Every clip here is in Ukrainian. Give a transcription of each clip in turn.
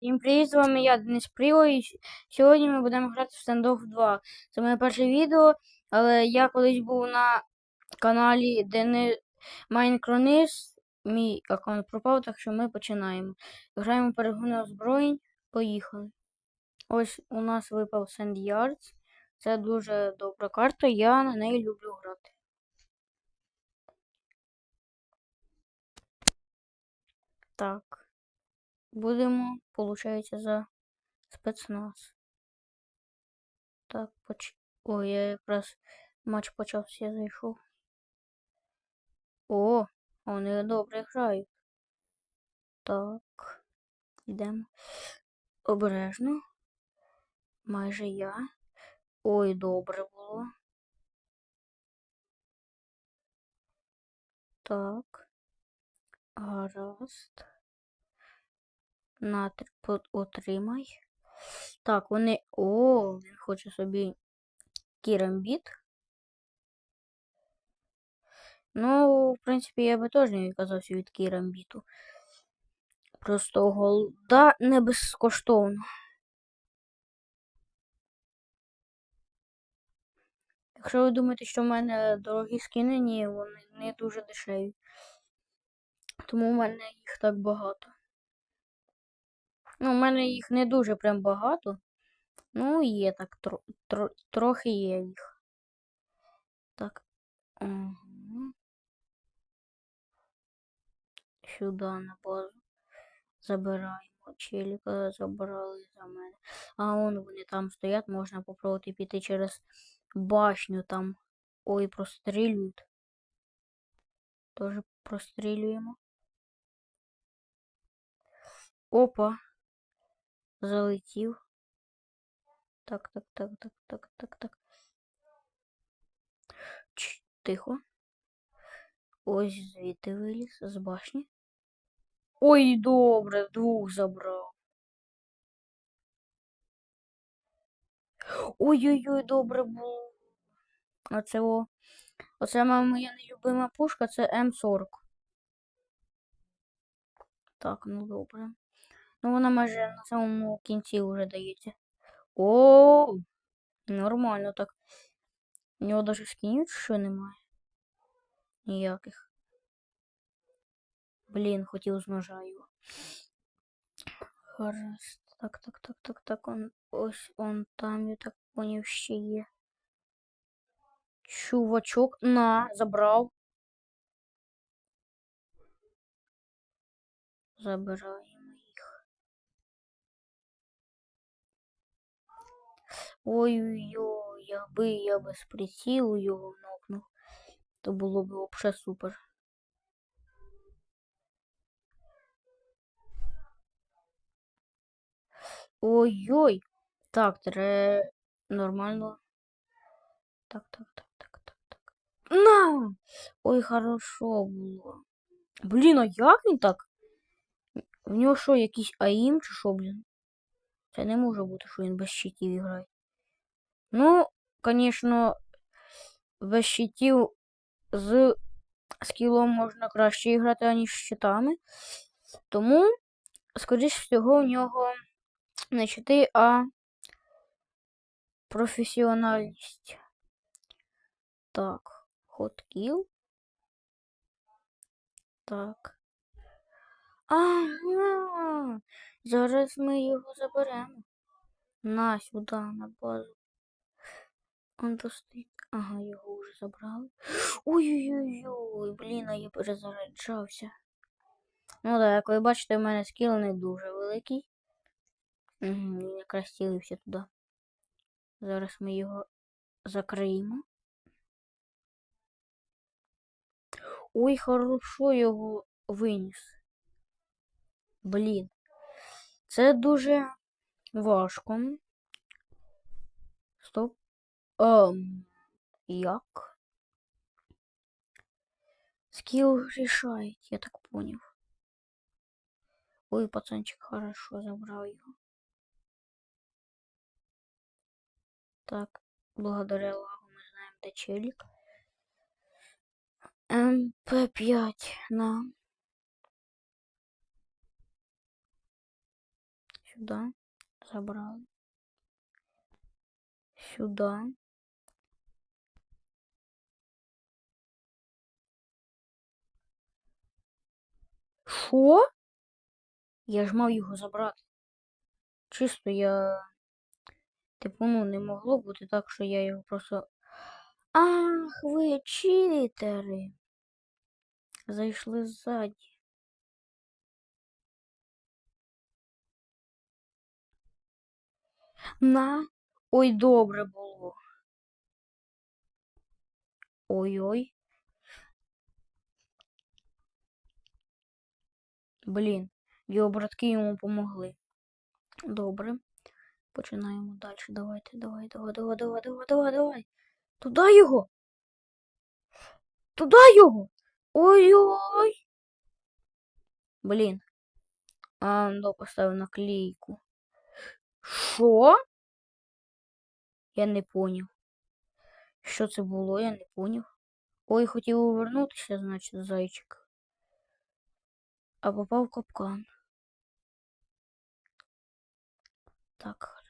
Всім привіт, з вами я, Денис Приво, і сьогодні ми будемо грати в Standoff 2. Це моє перше відео, але я колись був на каналі Дени Майнкронис. Мій аккаунт пропав, так що ми починаємо. Граємо перегони озброєнь. Поїхали. Ось у нас випав Sand Yards. Це дуже добра карта, я на неї люблю грати. Так. Будемо, получається, за спецназ. Так, поч... Ой, я якраз матч почався, я зайшов. О, вони добре грають. Так, йдемо. Обережно. Майже я. Ой, добре було. Так. Гаразд. На, отримай. Так, вони. О, він хоче собі кірамбіт. Ну, в принципі, я би теж не відказався від кірамбіту. Просто голда не безкоштовно. Якщо ви думаєте, що в мене дорогі скини, ні, вони не дуже дешеві. Тому в мене їх так багато. Ну, в мене їх не дуже прям багато. Ну, є так, тро, тро, трохи є їх. Так. Сюди на базу. Забираємо. Челіка забрали за мене. А вон вони там стоять, можна попробувати піти через башню там. Ой, прострілюють. Тоже прострілюємо. Опа. Залетів. Так, так, так, так, так, так, так. Ч, тихо. Ось звідти виліз з башні. Ой, добре, двох забрав. Ой-ой-ой, добре було. Оце о. Оце моя нелюбима пушка, це М40. Так, ну добре. Ну вона майже на самому кінці вже дається. О, нормально так. У нього скінів чи що немає. Ніяких. Блін, хотів з ножа його. Гаразд. Так, так, так, так, так. Он, ось он там, я так поняв, ще є. Чувачок. На, забрав. Забираємо Ой-ой-ой, якби я без прицілу його нокнув, то було б взагалі супер. Ой-ой. Так, треба нормально. Так, так, так, так, так, так. На! Ой, хорошо було. Блін, а як він так? В нього що, якийсь АІМ чи що, блін? Це не може бути, що він без щитів грає. Ну, звісно, без щитів з скілом можна краще грати, аніж щитами. Тому, скоріш всього, в нього не щити, а професіональність. Так, хоткіл. Так. Ага. Зараз ми його заберемо. На сюди, на базу. Он тут стоїть. Ага, його вже забрали. Ой-ой-ой, блін, а я перезаряджався. Ну так, як ви бачите, в мене скіл не дуже великий. Угу, він якраз цілився туди. Зараз ми його закриємо. Ой, хорошо його виніс. Блін. Це дуже важко. Стоп. Ем, як? Скилл решает, я так понял. Ой, пацанчик хорошо забрал его. Так, благодаря лагу мы знаем, где челик. МП5 на. Сюди. Забрали. Сюди. Що? Я ж мав його забрати. Чисто я. Типу, ну, не могло бути так, що я його просто. Ах, ви читери. Зайшли ззаді. На. Ой, добре було. Ой-ой. Блін, його братки йому помогли. Добре. Починаємо далі. Давайте, давай, давай, давай, давай, давай, давай, давай. Туди його. Туди його. Ой-ой. Блін. А, ну, поставив наклейку. Що? Я не поняв. Що це було, я не поняв. Ой, хотів повернутися, значить, зайчик. А попав капкан. Так.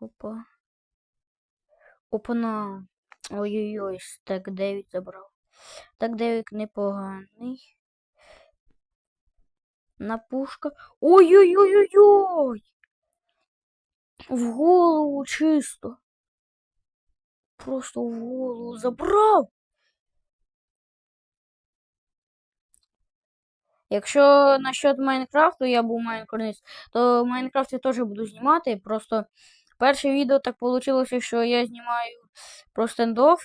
Опа. Опана. Ой-ой-ой, стек 9 забрав. Так 9 непоганий. На пушка. Ой-ой-ой-ой-ой! В голову чисто. Просто в голову забрав. Якщо насчет Майнкрафту я був майнкорнист, то в Майнкрафті теж буду знімати. Просто перше відео так вийшло, що я знімаю про стендофф.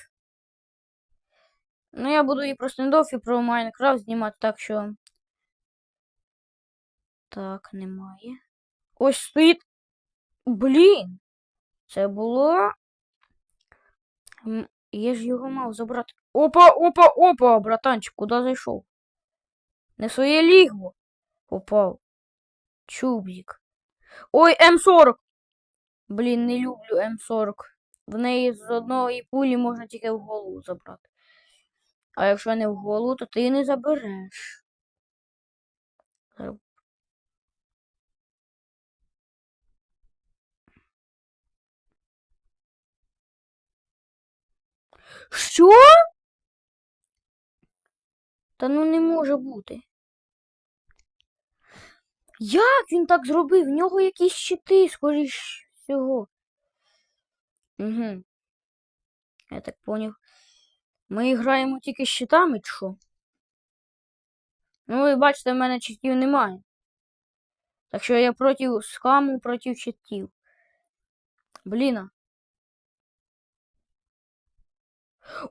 Ну, я буду і про стендофф, і про Майнкрафт знімати, так що. Так, немає. Ось стоїть. Блін! Це було. Я ж його мав забрати. Опа, опа, опа, братанчик, куди зайшов? Не своє лігво попав. Чубзик. Ой, М40. Блін, не люблю М40. В неї з одної пулі можна тільки в голову забрати. А якщо не в голову, то ти не забереш. Що? Та ну не може бути. Як він так зробив? В нього якісь щити, скоріш всього. Угу. Я так поняв. Ми граємо тільки щитами, чи що? Ну, ви бачите, в мене щитів немає. Так що я проти скаму, проти щитів. Бліна.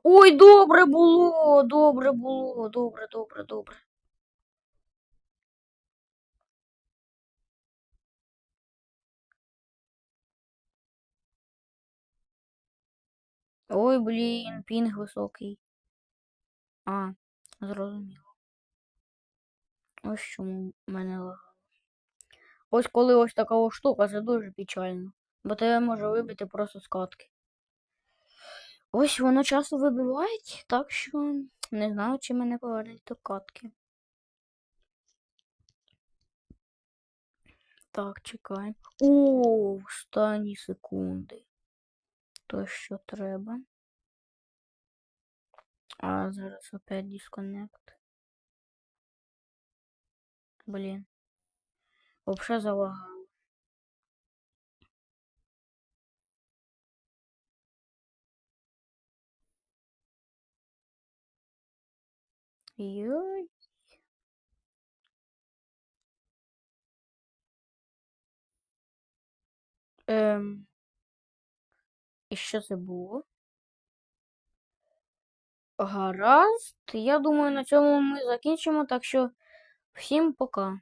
Ой, добре було, добре було, добре, добре, добре. Ой, блін, пінг високий. А, зрозуміло. Ось чому мене лагало. Ось коли ось така штука, це дуже печально. Бо тебе може вибити просто з катки. Ось воно часто вибивають, так що не знаю, чи мене повернуть до катки. Так, чекаємо. О, останні секунди. То, що треба. А зараз опять дисконнект. Блін. Вообще залагало. Йой. Ем. І що це було? Гаразд. Я думаю, на цьому ми закінчимо. Так що всім пока.